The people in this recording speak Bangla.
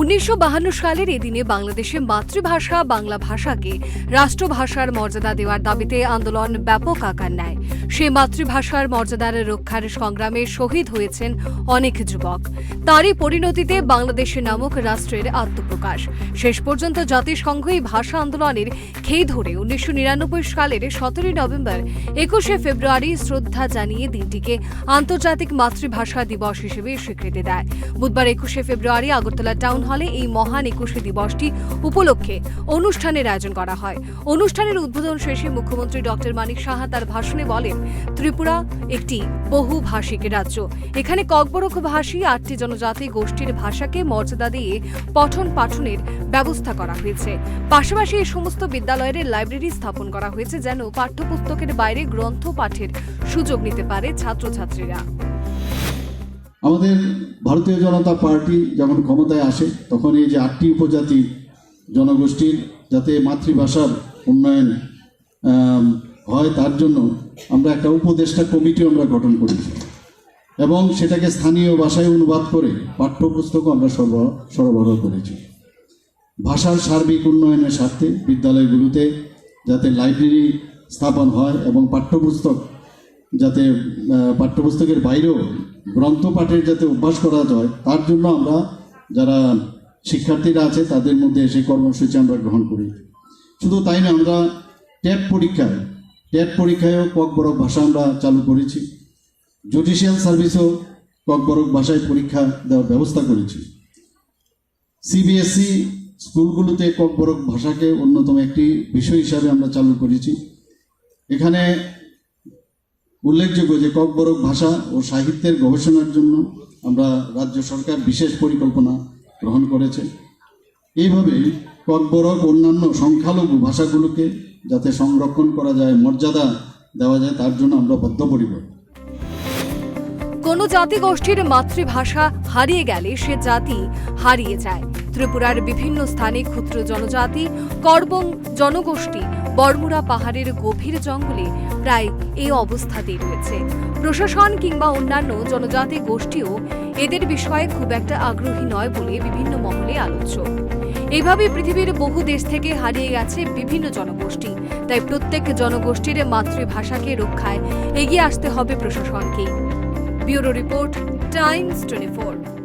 উনিশশো সালের এই দিনে বাংলাদেশে মাতৃভাষা বাংলা ভাষাকে রাষ্ট্রভাষার মর্যাদা দেওয়ার দাবিতে আন্দোলন ব্যাপক আকার নেয়। সেই মাতৃভাষার মর্যাদার রক্ষার সংগ্রামে শহীদ হয়েছেন অনেক যুবক। তারই পরিণতিতে বাংলাদেশে নামক রাষ্ট্রের আত্মপ্রকাশ। শেষ পর্যন্ত জাতিসংঘ এই ভাষা আন্দোলনের খেই ধরে উনিশশো নিরানব্বই সালের সতেরোই নভেম্বর, একুশে ফেব্রুয়ারি শ্রদ্ধা জানিয়ে দিনটিকে আন্তর্জাতিক মাতৃভাষা দিবস হিসেবে স্বীকৃতি দেয়। বুধবার একুশে ফেব্রুয়ারি আগরতলা টাউন হলে এই মহান একুশে দিবসটি উপলক্ষে অনুষ্ঠানের আয়োজন করা হয়। অনুষ্ঠানের উদ্বোধন শেষে মুখ্যমন্ত্রী ডক্টর মানিক সাহা তার ভাষণে বলেন, ত্রিপুরা একটি বহুভাষিক রাজ্য। এখানে ককবরক ভাষী আটটি জনজাতি গোষ্ঠীর ভাষাকে মর্যাদা দিয়ে পঠন পাঠনের ব্যবস্থা করা হয়েছে। পাশাপাশি এই সমস্ত বিদ্যালয়ের লাইব্রেরি স্থাপন করা হয়েছে যেন পাঠ্যপুস্তকের বাইরে গ্রন্থ পাঠের সুযোগ নিতে পারে ছাত্রছাত্রীরা। আমাদের ভারতীয় জনতা পার্টি যখন ক্ষমতায় আসে, তখন এই যে আটটি উপজাতি জনগোষ্ঠীর যাতে মাতৃভাষার উন্নয়ন হয় তার জন্য আমরা একটা উপদেষ্টা কমিটি আমরা গঠন করেছি। এবং সেটাকে স্থানীয় ভাষায় অনুবাদ করে পাঠ্যপুস্তকও আমরা সরবরাহ সরবরাহ করেছি। ভাষার সার্বিক উন্নয়নের স্বার্থে বিদ্যালয়গুলোতে যাতে লাইব্রেরি স্থাপন হয় এবং পাঠ্যপুস্তক যাতে পাঠ্যপুস্তকের বাইরেও গ্রন্থ পাঠের যাতে অভ্যাস করা যায়, তার জন্য আমরা যারা শিক্ষার্থীরা আছে, তাদের মধ্যে এসে কর্মসূচি আমরা গ্রহণ করি। শুধু তাই না, আমরা ট্যাট পরীক্ষায় ট্যাট পরীক্ষায়ও ককবরক ভাষা আমরা চালু করেছি। জুডিশিয়াল সার্ভিসও ককবরক ভাষায় পরীক্ষা দেওয়ার ব্যবস্থা করেছি। সিবিএসই স্কুলগুলোতে ককবরক ভাষাকে অন্যতম একটি বিষয় হিসাবে আমরা চালু করেছি। এখানে উল্লেখযোগ্য যে ককবরক ভাষা ও সাহিত্যের গবেষণার জন্য আমরা রাজ্য সরকার বিশেষ পরিকল্পনা গ্রহণ করেছে। এইভাবে ককবরক অন্যান্য সংখ্যালঘু ভাষাগুলোকে যাতে সংরক্ষণ করা যায়, মর্যাদা দেওয়া যায়, তার জন্য আমরা বদ্ধপরিকর। কোনো জাতি গোষ্ঠীর মাতৃভাষা হারিয়ে গেলে সে জাতি হারিয়ে যায়। ত্রিপুরার বিভিন্ন স্থানে ক্ষুদ্র জনজাতি, করবং জনগোষ্ঠী বর্মুরা পাহাড়ের গভীর জঙ্গলে প্রায় এই অবস্থাতেই রয়েছে। প্রশাসন কিংবা অন্যান্য জনজাতি গোষ্ঠীও এদের বিষয়ে খুব একটা আগ্রহী নয় বলে বিভিন্ন মহলে আলোচ্য। এইভাবে পৃথিবীর বহু দেশ থেকে হারিয়ে গেছে বিভিন্ন জনগোষ্ঠী। তাই প্রত্যেক জনগোষ্ঠীর মাতৃভাষাকে রক্ষায় এগিয়ে আসতে হবে প্রশাসনকে ব্যুরো রিপোর্ট টাইমস টোয়েন্টি